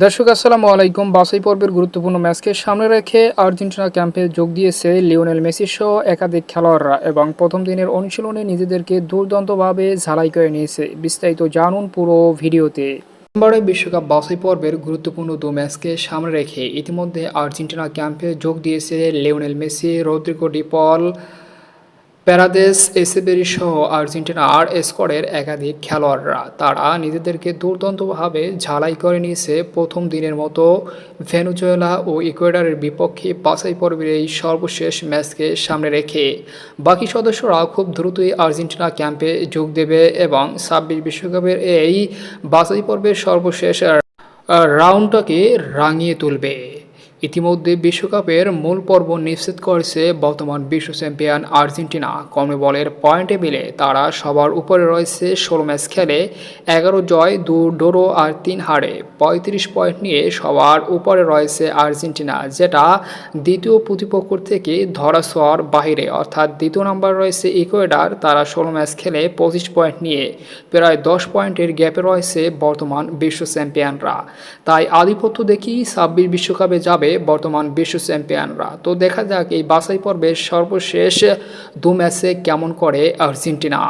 দর্শক, আসসালামু আলাইকুম। বাছাই পর্বের গুরুত্বপূর্ণ ম্যাচকে সামনে রেখে আর্জেন্টিনা ক্যাম্পে যোগ দিয়েছে লিওনেল মেসি সহ একাধিক খেলোয়াড়রা এবং প্রথম দিনের অনুশীলনে নিজেদেরকে দুর্দান্তভাবে ঝালাই করে নিয়েছে। বিস্তারিত জানুন পুরো ভিডিওতে। নম্বরে বিশ্বকাপ বাছাই পর্বের গুরুত্বপূর্ণ দু ম্যাচকে সামনে রেখে ইতিমধ্যে আর্জেন্টিনা ক্যাম্পে যোগ দিয়েছে Lionel Messi, Rodrigo De Paul Paredes এসেবেরি সহ আর্জেন্টিনা আর স্কোয়াডের একাধিক খেলোয়াড়রা। তারা নিজেদেরকে দুর্দান্তভাবে ঝালাই করে নিয়েছে প্রথম দিনের মতো। ভেনুজুয়েলা ও ইকুয়েডারের বিপক্ষে বাছাই পর্বের এই সর্বশেষ ম্যাচকে সামনে রেখে। বাকি সদস্যরা খুব দ্রুতই আর্জেন্টিনা ক্যাম্পে যোগ দেবে এবং ছাব্বিশ বিশ্বকাপের এই বাছাই পর্বের সর্বশেষ রাউন্ডটাকে রাঙিয়ে তুলবে। ইতিমধ্যে বিশ্বকাপের মূল পর্ব নিশ্চিত করেছে বর্তমান বিশ্ব চ্যাম্পিয়ন আর্জেন্টিনা। কর্মবলের পয়েন্টে মিলে তারা সবার উপরে রয়েছে ষোলো ম্যাচ খেলে এগারো জয়, দু ডোরো আর তিন হারে। পঁয়ত্রিশ পয়েন্ট নিয়ে সবার উপরে রয়েছে আর্জেন্টিনা, যেটা দ্বিতীয় প্রতিপক্ষ থেকে ধরা ধরাছোঁয়ার বাহিরে। অর্থাৎ দ্বিতীয় নম্বর রয়েছে ইকুয়েডার, তারা ষোলো ম্যাচ খেলে পঁচিশ পয়েন্ট নিয়ে প্রায় দশ পয়েন্টের গ্যাপে রয়েছে বর্তমান বিশ্ব চ্যাম্পিয়নরা। তাই আধিপত্য দেখি ছাব্বিশ বিশ্বকাপে যাবে বর্তমান বিশ্ব চ্যাম্পিয়নরা। তো দেখা যাক এই বাছাই পর্বের সর্বশেষ দু ম্যাচে কেমন করে আর্জেন্টিনা।